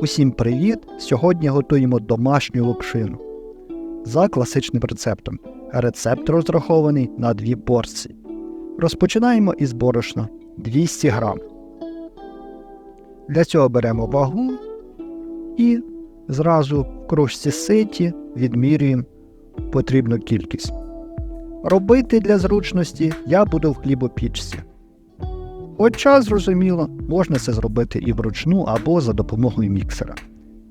Усім привіт! Сьогодні готуємо домашню локшину за класичним рецептом. Рецепт розрахований на дві порції. Розпочинаємо із борошна 200 грам. Для цього беремо вагу і зразу в кружці ситі відмірюємо потрібну кількість. Робити для зручності я буду в хлібопічці. Хоча, зрозуміло, можна це зробити і вручну або за допомогою міксера,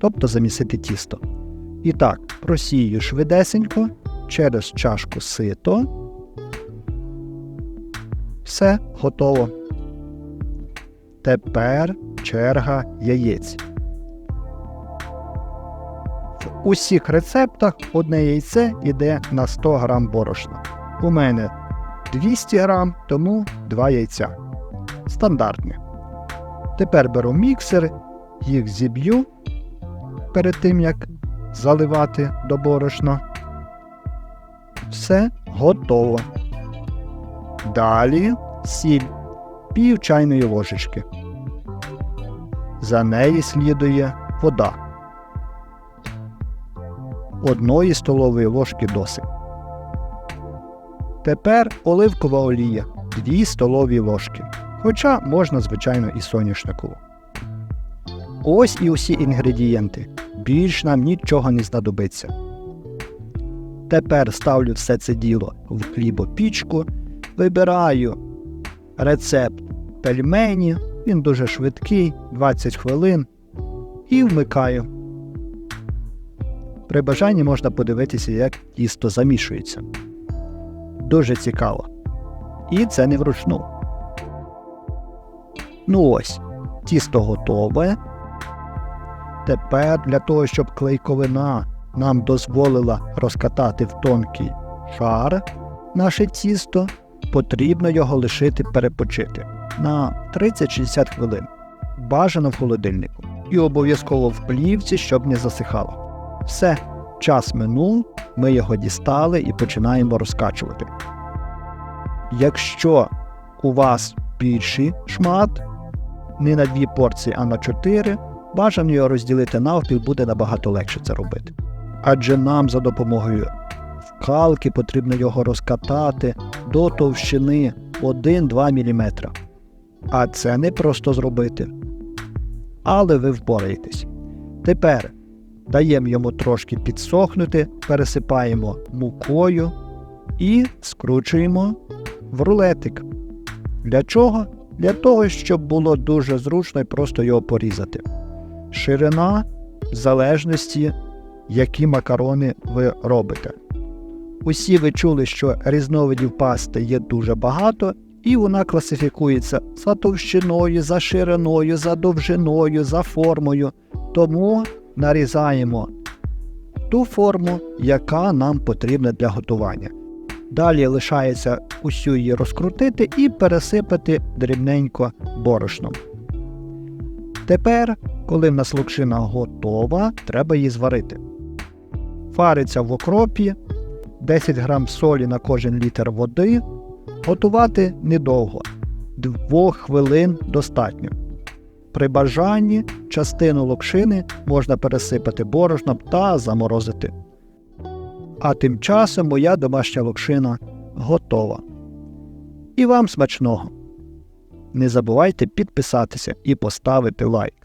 тобто замісити тісто. І так, просію швидесенько через чашку сито. Все готово. Тепер черга яєць. В усіх рецептах одне яйце йде на 100 г борошна. У мене 200 г, тому 2 яйця. Стандартне. Тепер беру міксер, їх зіб'ю перед тим як заливати до борошна. Все готово. Далі сіль пів чайної ложечки. За неї слідує вода. Одної столової ложки досить. Тепер оливкова олія 2 столові ложки. Хоча можна, звичайно, і соняшникову. Ось і усі інгредієнти. Більш нам нічого не знадобиться. Тепер ставлю все це діло в хлібопічку, вибираю рецепт пельмені, він дуже швидкий, 20 хвилин, і вмикаю. При бажанні можна подивитися, як тісто замішується. Дуже цікаво. І це не вручну. Ну ось, тісто готове. Тепер для того, щоб клейковина нам дозволила розкатати в тонкий шар наше тісто, потрібно його лишити перепочити на 30-60 хвилин. Бажано в холодильнику. І обов'язково в плівці, щоб не засихало. Все, час минув, ми його дістали і починаємо розкачувати. Якщо у вас більший шмат, не на дві порції, а на чотири, бажано його розділити навпіл, буде набагато легше це робити. Адже нам за допомогою вкалки потрібно його розкатати до товщини 1-2 мм. А це не просто зробити. Але ви впораєтесь. Тепер даємо йому трошки підсохнути, пересипаємо мукою і скручуємо в рулетик. Для чого? Для того, щоб було дуже зручно і просто його порізати. Ширина в залежності, які макарони ви робите. Усі ви чули, що різновидів пасти є дуже багато, і вона класифікується за товщиною, за шириною, за довжиною, за формою. Тому нарізаємо ту форму, яка нам потрібна для готування. Далі лишається усю її розкрутити і пересипати дрібненько борошном. Тепер, коли в нас локшина готова, треба її зварити. Вариться в окропі 10 грам солі на кожен літр води. Готувати недовго, 2 хвилин достатньо. При бажанні частину локшини можна пересипати борошном та заморозити. А тим часом моя домашня локшина готова. І вам смачного! Не забувайте підписатися і поставити лайк.